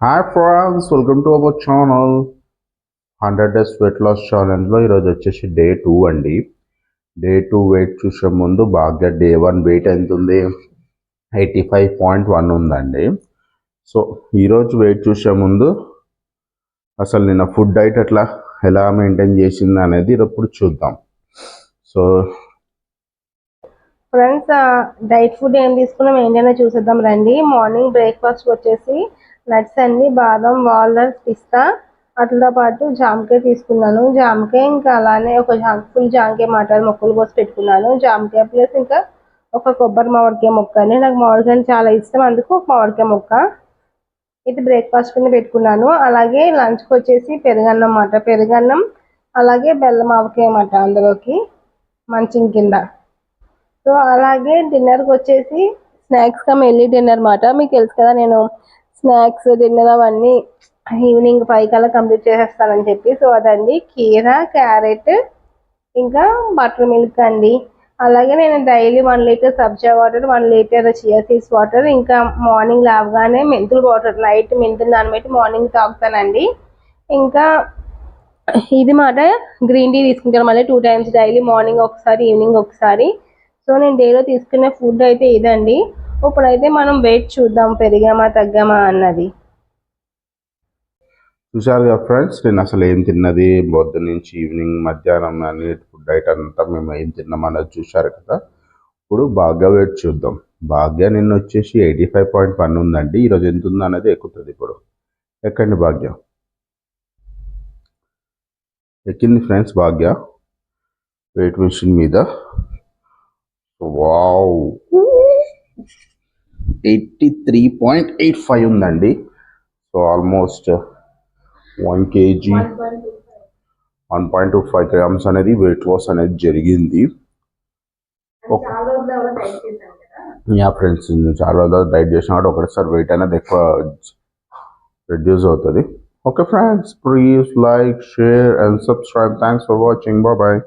Hi friends welcome to our channel hundred days weight loss ఛాలెంజ్లో ఈరోజు వచ్చేసి day two అండి. Day two weight చూసే ముందు బాగా డే వన్ వెయిట్ ఎంత ఉంది ఎయిటీ ఫైవ్ పాయింట్ వన్ ఉందండి. సో ఈరోజు వెయిట్ చూసే ముందు అసలు నిన్న ఫుడ్ డైట్ అట్లా ఎలా మెయింటైన్ చేసింది అనేది ఇప్పుడు చూద్దాం. సో ఫ్రెండ్స్ డైట్ ఫుడ్ ఏం తీసుకున్నాం ఏంటనే చూసేద్దాం రండి. మార్నింగ్ బ్రేక్ఫాస్ట్ వచ్చేసి నట్స్ అన్ని బాదం వాల్నట్స్ పిస్తా. అట్లతో పాటు జామకాయ తీసుకున్నాను. జామకాయ ఇంకా అలానే ఒక జామ ఫుల్ జామకాయ మాట మొక్కలు కోసి పెట్టుకున్నాను. జామకాయ ప్లస్ ఇంకా ఒక కొబ్బరి మామిడికాయ మొక్క అండి. నాకు మామిడికాయ చాలా ఇష్టం. అందుకు ఒక మామిడికాయ మొక్క ఇది బ్రేక్ఫాస్ట్ కింద పెట్టుకున్నాను. అలాగే లంచ్కి వచ్చేసి పెరుగన్నం మాట పెరుగన్నం అలాగే బెల్లం ఆవకాయ మాట అందులోకి మంచం కింద. సో అలాగే డిన్నర్కి వచ్చేసి స్నాక్స్ కమ్ వెళ్ళి డిన్నర్ మాట మీకు తెలుసు కదా నేను స్నాక్స్ డిన్నర్ అవన్నీ ఈవినింగ్ ఫైవ్ కల్లా కంప్లీట్ చేసేస్తానని చెప్పి. సో అదండి. కీర క్యారెట్ ఇంకా బటర్ మిల్క్ అండి. అలాగే నేను డైలీ వన్ లీటర్ సబ్జా water one litre chia seeds water ఇంకా మార్నింగ్ లేవగానే మెంతులు వాటర్ నైట్ మెంతులు నానబెట్టి మార్నింగ్ తాగుతానండి. ఇంకా ఇది మాట గ్రీన్ టీ తీసుకుంటాను మళ్ళీ టూ టైమ్స్ డైలీ మార్నింగ్ ఒకసారి ఈవినింగ్ ఒకసారి. సో నేను డైలీ తీసుకునే ఫుడ్ అయితే ఇదండి. ఇప్పుడైతే మనం వెయిట్ చూద్దాం పెరిగామా తగ్గామా అన్నది. చూసారుగా కదా ఫ్రెండ్స్ నేను అసలు ఏం తిన్నది? పొద్దు నుంచి ఈవినింగ్ మధ్యాహ్నం అని ఫుడ్ డైట్ అంతా మేము ఏం తిన్నాం అన్నది కదా. ఇప్పుడు బాగా వెయిట్ చూద్దాం. భాగ్య నిన్న వచ్చేసి ఎయిటీ ఫైవ్ పాయింట్ వన్ ఉందండి ఈరోజు ఎంత ఉంది అనేది ఎక్కుతుంది ఇప్పుడు. ఎక్కండి భాగ్య. ఎక్కింది ఫ్రెండ్స్ భాగ్య. వెయిట్ మిషన్ మీద. Wow eighty three point eight five ఉందండి. So almost one kg one point two five grams అనేది వెయిట్ లాస్ అనేది జరిగింది. యా ఫ్రెండ్స్ చాలా రోజులు డైట్ చేసిన కాబట్టి ఒకటేసారి వెయిట్ అనేది ఎక్కువ రెడ్యూస్ అవుతుంది. Okay friends please like share and subscribe. Thanks for watching. Bye.